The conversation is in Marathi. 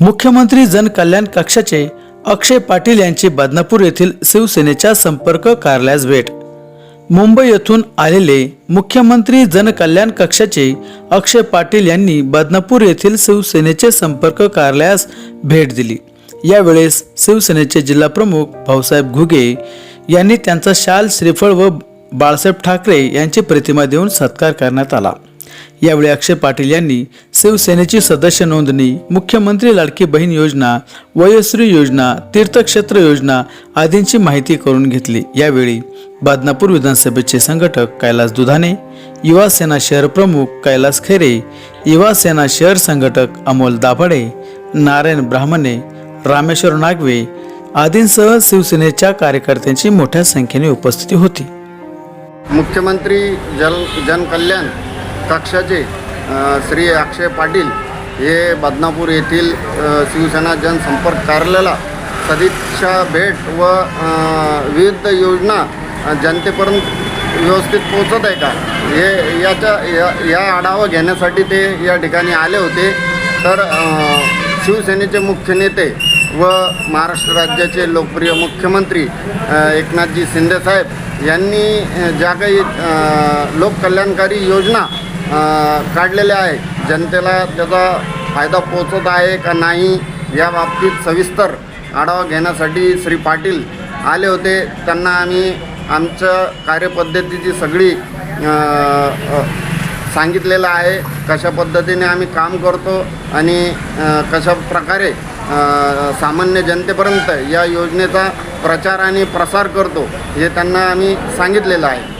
मुख्यमंत्री जनकल्याण कक्षाचे अक्षय पाटील यांची बदनापूर येथील शिवसेनेच्या संपर्क कार्यालयास भेट. मुंबई येथून आलेले मुख्यमंत्री जनकल्याण कक्षाचे अक्षय पाटील यांनी बदनापूर येथील शिवसेनेचे संपर्क कार्यालयास भेट दिली. यावेळेस शिवसेनेचे जिल्हाप्रमुख भाऊसाहेब घुगे यांनी त्यांचा शाल श्रीफळ व बाळासाहेब ठाकरे यांची प्रतिमा देऊन सत्कार करण्यात आला. यावेळी अक्षय पाटील यांनी शिवसेनेची सदस्य नोंदणी मुख्यमंत्री लाडकी बहीण योजना वयश्री योजना तीर्थक्षेत्र योजना आदींची माहिती करून घेतली. यावेळी बादनापूर विधानसभेचे संघटक कैलास दुधाने युवा सेना शहर प्रमुख कैलास खेरे युवा सेना शहर संघटक अमोल दाभाडे नारायण ब्राह्मणे रामेश्वर नागवे आदींसह शिवसेनेच्या कार्यकर्त्यांची मोठ्या संख्येने उपस्थिती होती. मुख्यमंत्री जल जनकल्याण पक्षाचे श्री अक्षय पाटील हे बदनापूर येथील शिवसेना जनसंपर्क कार्यालयाला सदिच्छा भेट व विविध योजना जनतेपर्यंत व्यवस्थित पोहोचत आहे का? हे याच्या या या आढावा घेण्यासाठी ते या ठिकाणी आले होते. तर शिवसेनेचे मुख्य नेते व महाराष्ट्र राज्याचे लोकप्रिय मुख्यमंत्री एकनाथजी शिंदेसाहेब यांनी ज्या काही लोककल्याणकारी योजना काढलेल्या आहे जनतेला त्याचा फायदा पोचत आहे का नाही या बाबतीत सविस्तर आढावा घेण्यासाठी श्री पाटील आले होते. त्यांना आम्ही आमच्या कार्यपद्धतीची सगळी सांगितलेलं आहे. कशा पद्धतीने आम्ही काम करतो आणि कशा प्रकारे सामान्य जनतेपर्यंत या योजनेचा प्रचार आणि प्रसार करतो हे त्यांना आम्ही सांगितलेलं आहे.